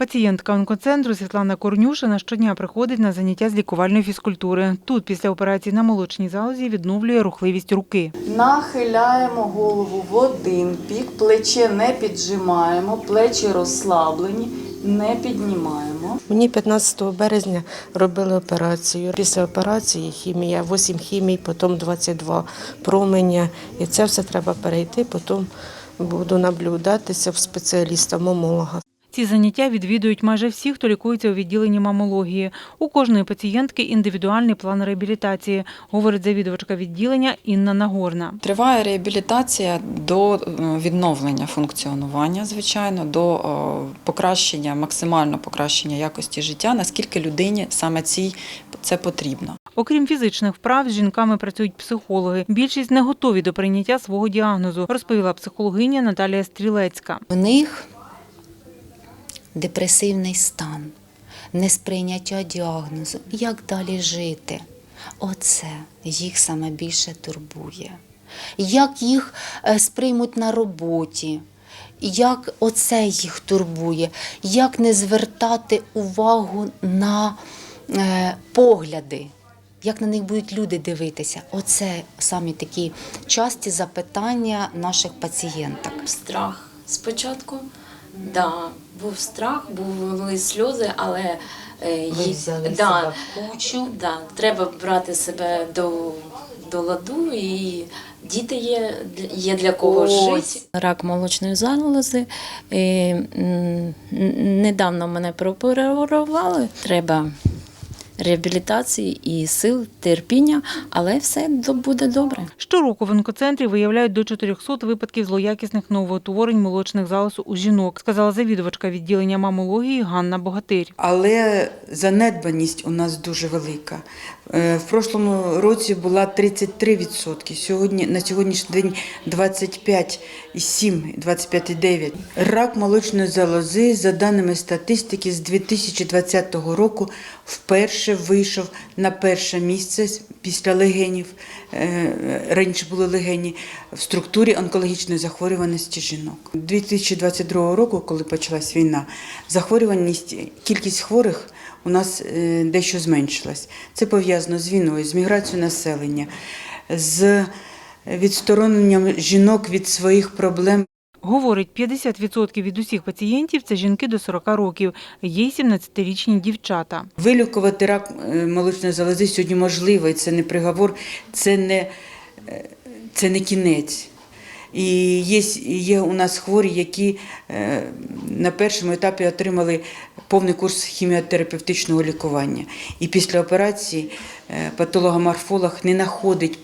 Пацієнтка онкоцентру Світлана Корнюшина щодня приходить на заняття з лікувальної фізкультури. Тут після операції на молочній залозі відновлює рухливість руки. Нахиляємо голову в один бік, плече не піджимаємо, плечі розслаблені, не піднімаємо. Мені 15 березня робили операцію. Після операції хімія, 8 хімій, потім 22 променя. І це все треба перейти, потім буду наблюдатися в спеціаліста-мамолога. Ці заняття відвідують майже всі, хто лікується у відділенні мамології. У кожної пацієнтки індивідуальний план реабілітації, говорить завідувачка відділення Інна Нагорна. Триває реабілітація до е, відновлення функціонування, звичайно, до е, покращення, максимально покращення якості життя, наскільки людині саме цій це потрібно. Окрім фізичних вправ, з жінками працюють психологи. Більшість не готові до прийняття свого діагнозу, розповіла психологиня Наталія Стрілецька. У них депресивний стан, несприйняття діагнозу. Як далі жити? Оце їх саме більше турбує. Як їх е, сприймуть на роботі? Як оце їх турбує? Як не звертати увагу на е, погляди? Як на них будуть люди дивитися? Оце самі такі часті запитання наших пацієнток. страх спочатку. Да, був страх, були сльози, але е, Ви взяли да, себе в кучу. да, треба брати себе до, до ладу, і діти є, є для кого жити. Рак молочної залози. І, недавно мене прооперували. Треба реабілітації і сил, терпіння, але все буде добре. Щороку в онкоцентрі виявляють до 400 випадків злоякісних новоутворень молочних залоз у жінок, сказала завідувачка відділення мамології Ганна Богатир. Але занедбаність у нас дуже велика. Е, В прошлому році була 33%, сьогодні, на сьогоднішній день 25,7, 25,9. Рак молочної залози, за даними статистики, з 2020 року вперше вийшов на перше місце після легенів, е, раніше були легені, в структурі онкологічної захворюваності жінок. 2022 року, коли почалась війна, захворюваність, кількість хворих у нас е, дещо зменшилась. Це пов'язано з війною, з міграцією населення, з відстороненням жінок від своїх проблем. Говорить, 50% від усіх пацієнтів це жінки до 40 років, є й 17-річні дівчата. Вилікувати рак е, молочної залози сьогодні можливо, і це не приговор, це не, е, це не кінець. І є, є у нас хворі, які е, на першому етапі отримали повний курс хіміотерапевтичного лікування. І після операції е, патологоморфолог не знаходить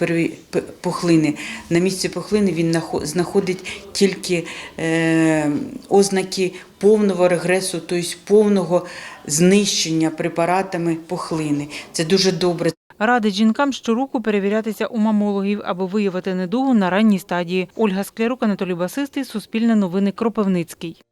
пухлини. На місці пухлини він нахо- знаходить тільки е, ознаки повного регресу, тобто повного знищення препаратами пухлини. Це дуже добре. Радить жінкам щороку перевірятися у мамологів, аби виявити недугу на ранній стадії. Ольга Склярук, Анатолій Басистий, Суспільне новини, Кропивницький.